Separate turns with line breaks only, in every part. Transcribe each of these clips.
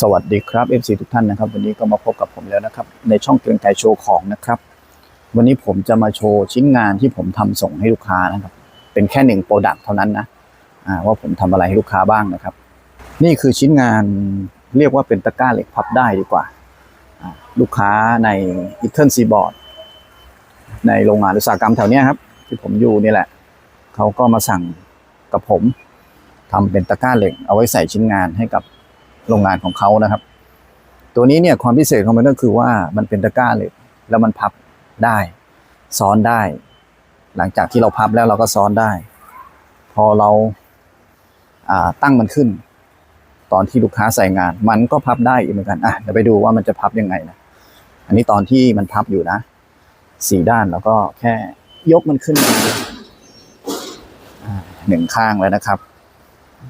สวัสดีครับ FC ทุกท่านนะครับ วันนี้ก็มาพบกับผมแล้วนะครับ ในช่องเกรียงไกรโชว์ของนะครับ วันนี้ผมจะมาโชว์ชิ้นงานที่ผมทำส่งให้ลูกค้านะครับ เป็นแค่หนึ่งโปรดักต์เท่านั้นนะว่าผมทำอะไรให้ลูกค้าบ้างนะครับ นี่คือชิ้นงานเรียกว่าเป็นตะกร้าเหล็กพับได้ดีกว่า ลูกค้าในอีเทิร์นซีบอร์ดในโรงงานอุตสาหกรรมแถวนี้ครับ ที่ผมอยู่นี่แหละเขาก็มาสั่งกับผมทำเป็นตะกร้าเหล็กเอาไว้ใส่ชิ้นงานให้กับ โรงงานของเขานะครับ ตัวนี้เนี่ยความพิเศษของมันก็คือว่ามันเป็นตะกร้าเหล็กแล้วมันพับได้ซ้อนได้ หลังจากที่เราพับแล้วเราก็ซ้อนได้ พอเราาตั้งมันขึ้น ตอนที่ลูกค้าใส่งาน มันก็พับได้อีกเหมือนกันอะเดี๋ยวไปดูว่ามันจะพับยังไงนะอันนี้ตอนที่มันพับอยู่นะสี่ด้านแล้วก็แค่ยกมันขึ้นหนึ่งข้างแล้วนะครับ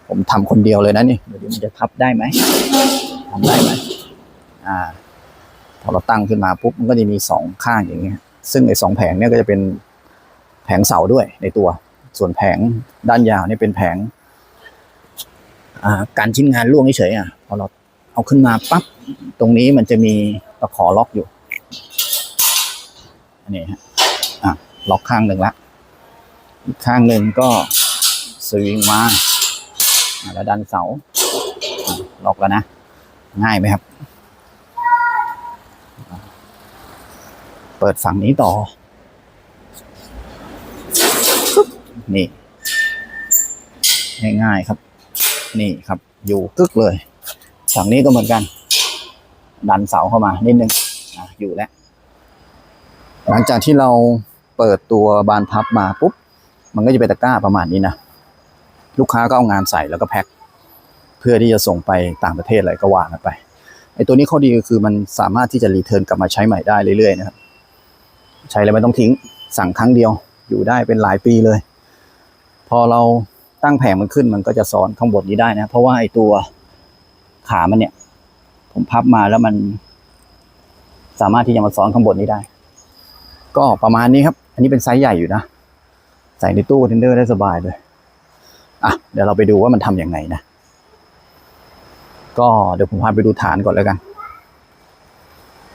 ผมทำคนเดียวเลยนะนี่เดี๋ยวดูมันจะพับได้ไหมทำได้ไหมอ่า พอเราตั้งขึ้นมาปุ๊บมันก็จะมีสองข้างอย่างเงี้ย ซึ่งไอ้สองแผงเนี่ยก็จะเป็นแผงเสาด้วยในตัว ส่วนแผงด้านยาวเนี่ยเป็นแผง อ่า การชิ้นงานล่วงเฉยๆอะ พอเราเอาขึ้นมาปั๊บตรงนี้มันจะมีตะขอล็อกอยู่ อันนี้ฮะ อะ ล็อกข้างหนึ่งละอีกข้างหนึ่งก็สวิงมา แล้วดันเสาอะล็อกแล้วนะ ง่ายไหมครับ เปิดฝั่งนี้ต่อ นี่ ง่ายๆครับ นี่ครับ อยู่กึกเลย ฝั่งนี้ก็เหมือนกัน ดันเสาเข้ามานิดนึงอะอยู่แล้ว หลังจากที่เราเปิดตัวบานพับมาปุ๊บ มันก็จะเป็นตะกร้าประมาณนี้นะ ลูกค้าก็เอางานใส่แล้วก็แพ็คเพื่อที่จะส่งไปต่างประเทศอะไรก็ว่ากันไปไอ้ตัวนี้ข้อดีก็คือมันสามารถที่จะรีเทิร์นกลับมาใช้ใหม่ได้เรื่อยๆนะครับใช้แล้วไม่ต้องทิ้งสั่งครั้งเดียวอยู่ได้เป็นหลายปีเลย พอเราตั้งแผงมันขึ้นมันก็จะซ้อนข้างบนนี้ได้นะ เพราะว่าไอ้ตัวขามันเนี่ย ผมพับมาแล้วมัน สามารถที่จะมาซ้อนข้างบนนี้ได้ ก็ประมาณนี้ครับ อันนี้เป็นไซส์ใหญ่อยู่นะ ใส่ในตู้คอนเทนเนอร์ได้สบายเลย อะเดี๋ยวเราไปดูว่ามันทำยังไงนะ ก็เดี๋ยวผมพาไปดูฐานก่อนแล้วกัน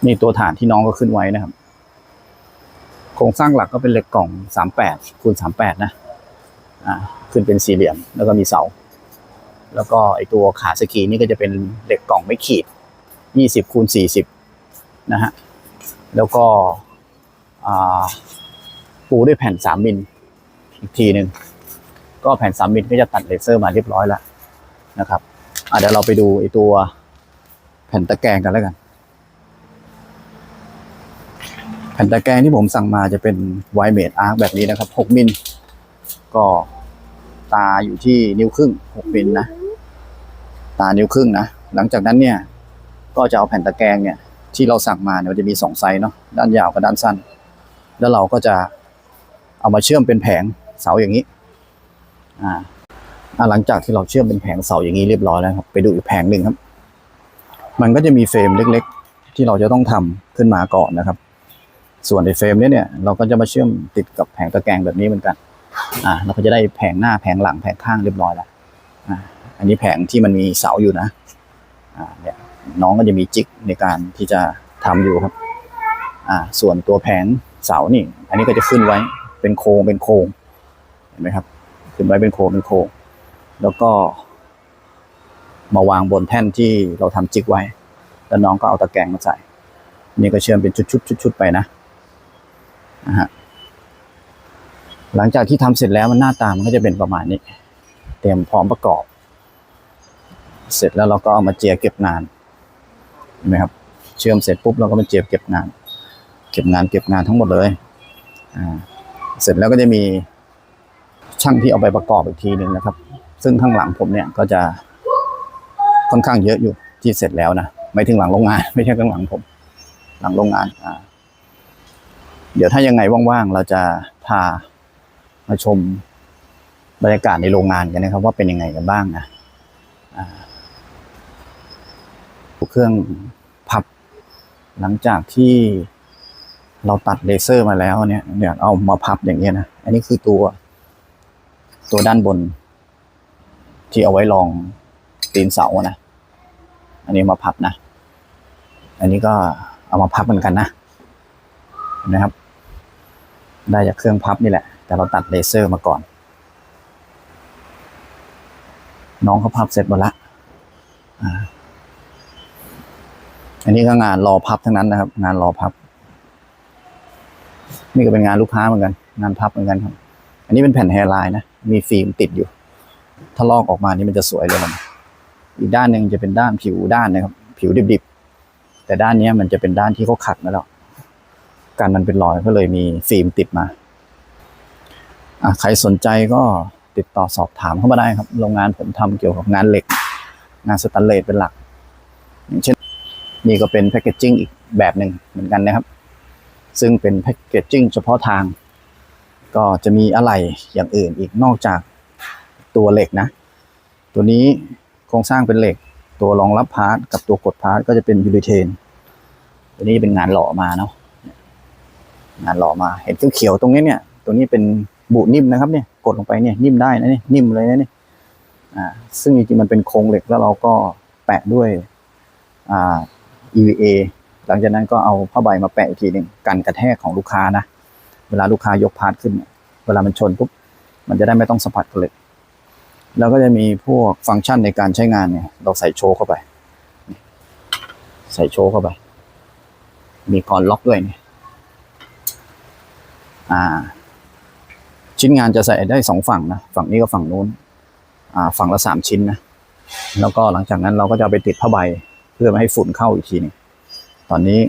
นี่ตัวฐานที่น้องก็ขึ้นไว้นะครับ โครงสร้างหลักก็เป็นเหล็กกล่องสามแปดคูณสามแปดนะ อ่า ขึ้นเป็นสี่เหลี่ยมแล้วก็มีเสา แล้วก็ไอตัวขาสกีนี่ก็จะเป็นเหล็กกล่องไม่ขีดยี่สิบคูณสี่สิบนะฮะ แล้วก็อ่าปูด้วยแผ่นสามมิลอีกทีหนึ่ง ก็แผ่นสามมิลก็จะตัดเลเซอร์มาเรียบร้อยแล้วนะครับอะเดี๋ยวเราไปดูไอตัวแผ่นตะแกรงกันแล้วกัน แผ่นตะแกรงที่ผมสั่งมาจะเป็นไวเมดอาร์คแบบนี้นะครับหกมิลก็ตาอยู่ที่นิ้วครึ่งหกมิลนะ ตานิ้วครึ่งนะ หลังจากนั้นเนี่ย ก็จะเอาแผ่นตะแกรงเนี่ย ที่เราสั่งมาเนี่ยมันจะมีสองไซส์เนาะด้านยาวกับด้านสั้น แล้วเราก็จะเอามาเชื่อมเป็นแผงเสาอย่างนี้ อ่าหลังจากที่เราเชื่อมเป็นแผงเสาอย่างนี้เรียบร้อยแล้วครับ ไปดูอีกแผงหนึ่งครับ มันก็จะมีเฟรมเล็ก ๆ ที่เราจะต้องทำขึ้นมาก่อนนะครับ ส่วนในเฟรมนี้เนี่ย เราก็จะมาเชื่อมติดกับแผงตะแกรงแบบนี้เหมือนกัน อ่า เราก็จะได้แผงหน้าแผงหลังแผงข้างเรียบร้อยแล้ว อ่า อันนี้แผงที่มันมีเสาอยู่นะ อ่า เนี่ย น้องก็จะมีจิกในการที่จะทำอยู่ครับ อ่า ส่วนตัวแผงเสานี่ อันนี้ก็จะขึ้นไว้เป็นโครงเป็นโครง เห็นไหมครับ ขึ้นไว้เป็นโครงเป็นโครงแล้วก็ มาวางบนแท่นที่เราทำจิกไว้ แล้วน้องก็เอาตะแกรงมาใส่ นี่ก็เชื่อมเป็นชุดๆชุดๆไปนะนะฮะหลังจากที่ทำเสร็จแล้วมันหน้าตามันก็จะเป็นประมาณนี้ เตรียมพร้อมประกอบ เสร็จแล้วเราก็เอามาเจียเก็บงานเห็นไหมครับ เชื่อมเสร็จปุ๊บเราก็มาเจียเก็บงาน เก็บงานเก็บงานทั้งหมดเลยอ่าเสร็จแล้วก็จะมี ช่างที่เอาไปประกอบอีกทีหนึ่งนะครับ ซึ่งข้างหลังผมเนี่ยก็จะค่อนข้างเยอะอยู่ที่เสร็จแล้วนะไม่ถึงหลังโรงงาน ไม่ใช่ข้างหลังผม หลังโรงงานอ่าเดี๋ยวถ้ายังไงว่างๆเราจะพามาชมบรรยากาศในโรงงานกันนะครับ ว่าเป็นยังไงกันบ้างนะอ่าเครื่องพับหลังจากที่เราตัดเลเซอร์มาแล้วเนี่ยเนี่ยเอามาพับอย่างเงี้ยนะ อันนี้คือตัว ตัวด้านบน ที่เอาไว้รองตีนเสานะ อันนี้มาพับนะ อันนี้ก็เอามาพับเหมือนกันนะนะครับ ได้จากเครื่องพับนี่แหละ แต่เราตัดเลเซอร์มาก่อน น้องเขาพับเสร็จหมดละอันนี้ก็งานรอพับทั้งนั้นนะครับ งานรอพับ นี่ก็เป็นงานลูกค้าเหมือนกัน งานพับเหมือนกันครับ อันนี้เป็นแผ่นแฮร์ไลน์นะ มีฟิล์มติดอยู่ ถ้าลอกออกมานี่มันจะสวยเลยมันอีกด้านหนึ่งจะเป็นด้านผิวด้านนะครับ ผิวดิบๆ แต่ด้านนี้มันจะเป็นด้านที่เขาขัดมาแล้วกันมันเป็นรอยก็เลยมีฟิล์มติดมาอะใครสนใจก็ติดต่อสอบถามเข้ามาได้ครับ โรงงานผมทำเกี่ยวกับงานเหล็ก งานสแตนเลสเป็นหลัก อย่างเช่น นี่ก็เป็นแพคเกจจิ้งอีกแบบหนึ่งเหมือนกันนะครับ ซึ่งเป็นแพคเกจจิ้งเฉพาะทาง ก็จะมีอะไรอย่างอื่นอีกนอกจากตัวเหล็กนะ ตัวนี้โครงสร้างเป็นเหล็ก ตัวรองรับพาร์ทกับตัวกดพาร์ทก็จะเป็นยูริเทน ตัวนี้เป็นงานหล่อมาเนาะงานหล่อมา เห็นเขียวๆตรงนี้เนี่ย ตัวนี้เป็นบุนิ่มนะครับเนี่ย กดลงไปเนี่ยนิ่มได้นะเนี่ยนิ่มเลยนะเนี่ยอ่าซึ่งจริงๆมันเป็นโครงเหล็กแล้วเราก็แปะด้วยอ่า EVA หลังจากนั้นก็เอาผ้าใบมาแปะอีกทีหนึ่งกันกระแทกของลูกค้านะ เวลาลูกค้ายกพาร์ทขึ้นเนี่ยเวลามันชนปุ๊บมันจะได้ไม่ต้องสัมผัสกับเหล็ก แล้วก็จะมีพวกฟังก์ชันในการใช้งานเนี่ย เราใส่โชว์เข้าไป ใส่โชว์เข้าไป มีกรอนล็อกด้วยเนี่ยอ่า ชิ้นงานจะใส่ได้สองฝั่งนะ ฝั่งนี้กับฝั่งนู้น อ่า ฝั่งละสามชิ้นนะ แล้วก็หลังจากนั้นเราก็จะไปติดผ้าใบ เพื่อไม่ให้ฝุ่นเข้าอีกทีหนึงตอนนี้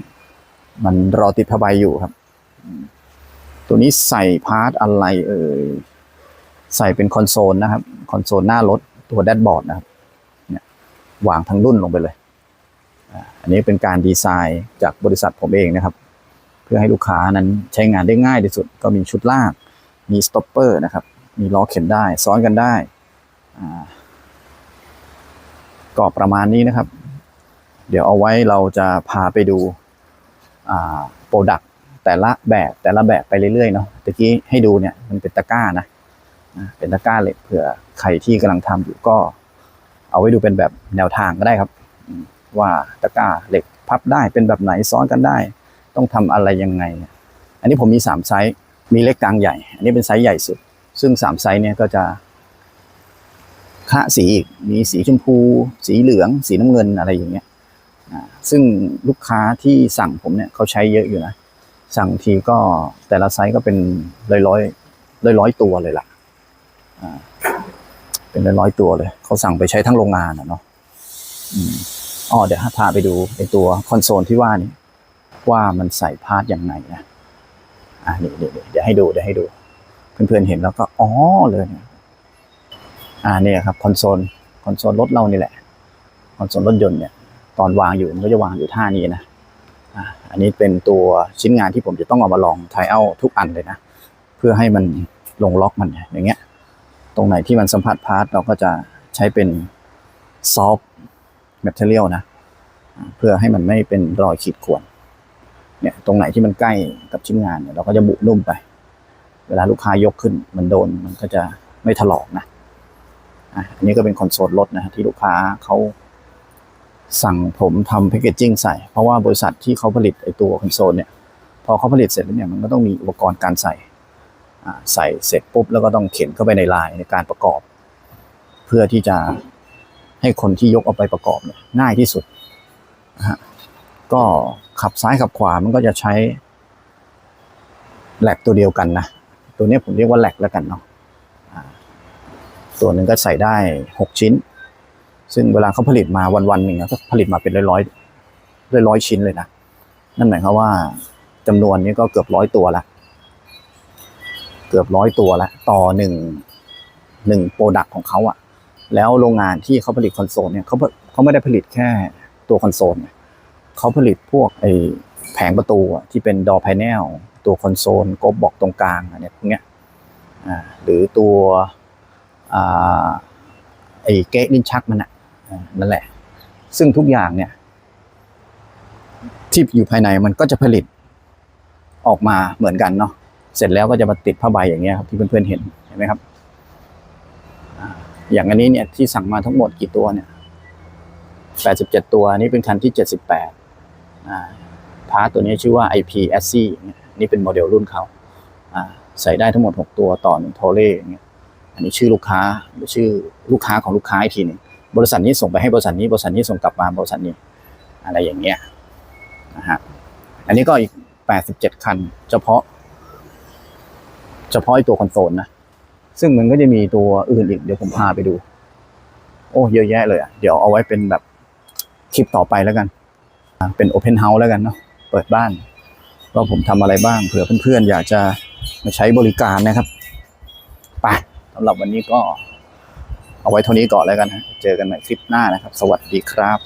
มันรอติดผ้าใบอยู่ครับ ตัวนี้ใส่พาร์ทอะไรเอ่ยใส่เป็นคอนโซลนะครับ คอนโซลหน้ารถตัวแดชบอร์ดนะครับเนี่ยวางทั้งรุ่นลงไปเลย อันนี้เป็นการดีไซน์จากบริษัทผมเองนะครับ เพื่อให้ลูกค้านั้นใช้งานได้ง่ายที่สุด ก็มีชุดลาก มีสต็อปเปอร์นะครับ มีล้อเข็นได้ ซ้อนกันได้ก็ประมาณนี้นะครับ เดี๋ยวเอาไว้เราจะพาไปดูโปรดัก แต่ละแบบแต่ละแบบไปเรื่อยๆเนาะตะกี้ให้ดูเนี่ยมันเป็นตะกร้านะเป็นตะกร้าเหล็กเผื่อใครที่กำลังทำอยู่ก็ เอาไว้ดูเป็นแบบแนวทางก็ได้ครับ ว่าตะกร้าเหล็กพับได้เป็นแบบไหนซ้อนกันได้ ต้องทำอะไรยังไง อันนี้ผมมีสามไซส์มีเล็กกลางใหญ่ อันนี้เป็นไซส์ใหญ่สุด ซึ่งสามไซส์เนี่ยก็จะคละสีอีกมีสีชมพู สีเหลือง สีน้ำเงินอะไรอย่างเงี้ยซึ่งลูกค้าที่สั่งผมเนี่ยเขาใช้เยอะอยู่นะ สั่งทีก็แต่ละไซส์ก็เป็นร้อยร้อยร้อยร้อยตัวเลยล่ะอ่าเป็นร้อยร้อยตัวเลย เขาสั่งไปใช้ทั้งโรงงานอะเนาะอ๋อเดี๋ยวพาไปดูไอตัวคอนโซลที่ว่านี่ว่ามันใส่พาร์ทยังไงนะอ่านี่เดี๋ยวเดี๋ยวให้ดูเดี๋ยวให้ดู เพื่อนๆเห็นแล้วก็อ๋อเลยนี่ยอ่าเนี่ยครับคอนโซลคอนโซลรถเรานี่แหละคอนโซลรถยนต์เนี่ย ตอนวางอยู่มันก็จะวางอยู่ท่านี้นะ อันนี้เป็นตัวชิ้นงานที่ผมจะต้องเอามาลองไทเอาทุกอันเลยนะ เพื่อให้มันลงล็อกมันอย่างเงี้ย ตรงไหนที่มันสัมผัสพาร์ทเราก็จะใช้เป็นซอฟต์แมทเทียลนะ เพื่อให้มันไม่เป็นรอยขีดข่วนเนี่ยตรงไหนที่มันใกล้กับชิ้นงานเนี่ยเราก็จะบุนุ่มไป เวลาลูกค้ายกขึ้นมันโดนมันก็จะไม่ถลอกนะอะอันนี้ก็เป็นคอนโซลรถนะฮะที่ลูกค้าเขา สั่งผมทำแพคเกจจิ้งใส่ เพราะว่าบริษัทที่เขาผลิตไอตัวคอนโซลเนี่ย พอเขาผลิตเสร็จแล้วเนี่ยมันก็ต้องมีอุปกรณ์การใส่ใส่เสร็จปุ๊บแล้วก็ต้องเข็นเข้าไปในลายในการประกอบ เพื่อที่จะให้คนที่ยกเอาไปประกอบเนี่ยง่ายที่สุดนะฮะก็ขับซ้ายขับขวามันก็จะใช้แหลกตัวเดียวกันนะ ตัวนี้ผมเรียกว่าแหลกแล้วกันเนาะอ่าตัวหนึ่งก็ใส่ได้หกชิ้น ซึ่งเวลาเขาผลิตมาวันวันๆหนึ่งก็ผลิตมาเป็นร้อยร้อยร้อยๆชิ้นเลยนะ นั่นหมายความว่าจำนวนนี้ก็เกือบร้อยตัวละ เกือบร้อยตัวละ ต่อหนึ่งหนึ่งโปรดักของเขาอะแล้วโรงงานที่เขาผลิตคอนโซลเนี่ยเขาเขาไม่ได้ผลิตแค่ตัวคอนโซลเขาผลิตพวกไอแผงประตูที่เป็นดอร์ a พเนลตัวคอนโซลกบบอกตรงกลางอันเนี้ยพวกเนี้ยหรือตัวอไอเกะลิ้นชักมันอะ นั่นแหละ ซึ่งทุกอย่างเนี่ย ที่อยู่ภายในมันก็จะผลิตออกมาเหมือนกันเนาะเสร็จแล้วก็จะมาติดผ้าใบอย่างเงี้ยครับที่เพื่อนๆเห็นเห็นไหมครับอย่างอันนี้เนี่ยที่สั่งมาทั้งหมดกี่ตัวเนี่ย87ตัวอันนี้เป็นคันที่78อ่าพาร์ทตัวนี้ชื่อว่า IP SC นี่เป็นโมเดลรุ่นเขาใส่ได้ทั้งหมด6ตัวต่อหนึ่งโทเล่อย่างเงี้ยอันนี้ชื่อลูกค้าหรือชื่อลูกค้าของลูกค้าอีกทีหนึง บริษัทนี้ส่งไปให้บริษัทนี้บริษัทนี้ส่งกลับมาบริษัทนี้ อะไรอย่างเงี้ยนะฮะอันนี้ก็อีก87คัน เฉพาะ เฉพาะไอตัวคอนโซลนะซึ่งมันก็จะมีตัวอื่นอีกเดี๋ยวผมพาไปดู โอ้เยอะแยะเลยอะเดี๋ยวเอาไว้เป็นแบบคลิปต่อไปแล้วกัน เป็นโอเพนเฮาส์แล้วกันเนาะเปิดบ้านว่าผมทำอะไรบ้างเผื่อเพื่อนๆ อยากจะมาใช้บริการนะครับไปสำหรับวันนี้ก็ เอาไว้เท่านี้ก่อนแล้วกันฮะเจอกันใหม่คลิปหน้านะครับ สวัสดีครับ